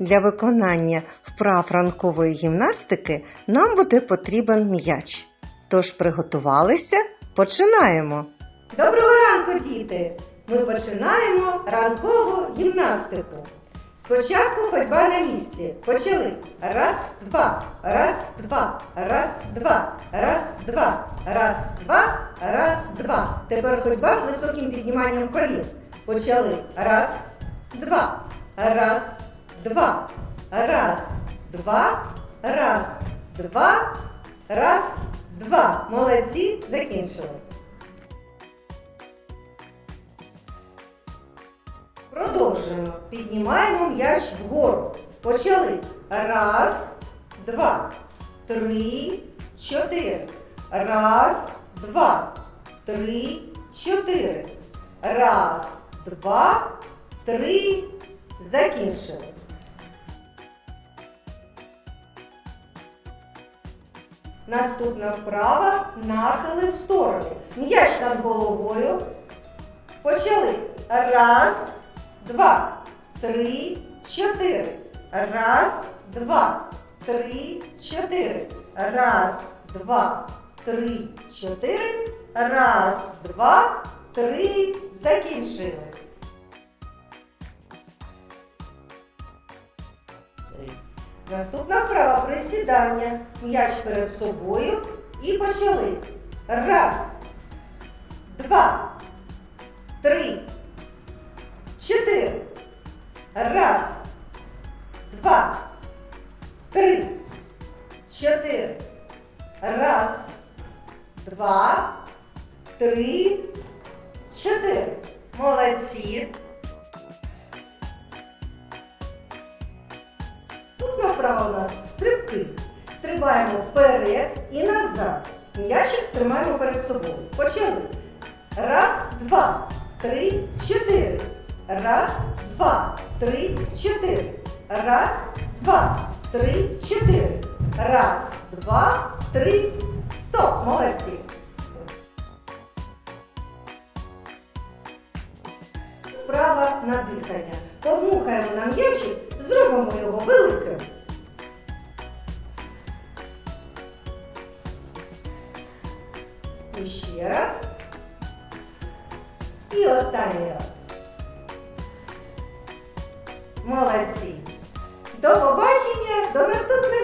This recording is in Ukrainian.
Для виконання вправ ранкової гімнастики нам буде потрібен м'яч. Тож приготувалися, починаємо. Доброго ранку, діти! Ми починаємо ранкову гімнастику. Спочатку ходьба на місці. Почали. Раз, два, раз, два, раз, два, раз, два, раз, два, раз, два. Тепер ходьба з високим підніманням колін. Почали. Раз, два, раз, два, раз, два, раз, два, раз, два. Молодці, закінчили. Продовжуємо. Піднімаємо м'яч вгору. Почали. Раз, два, три, чотири. Раз, два, три, чотири. Раз, два, три. Закінчили. Наступна вправа нахили в сторони. М'яч над головою. Почали. Раз, два, три, чотири. Раз, два, три, чотири. Раз, два, три, чотири. Раз, два, три. Закінчили. Наступна вправа присідання. М'яч перед собою і почали. Раз, два, три, чотири. Раз, два, три, чотири. Раз, два, три, чотири. Молодці. Направо у нас стрибки. Стрибаємо вперед і назад. М'ячик тримаємо перед собою. Почали. Раз, два, три, чотири. Раз, два, три, чотири. Раз, два, три, чотири. Раз, два, три. Стоп! Молодці. Вправа на дихання. Подмухаємо на м'ячик, зробимо його великим. І ще раз. І останній раз. Молодці. До побачення, до зустрічей!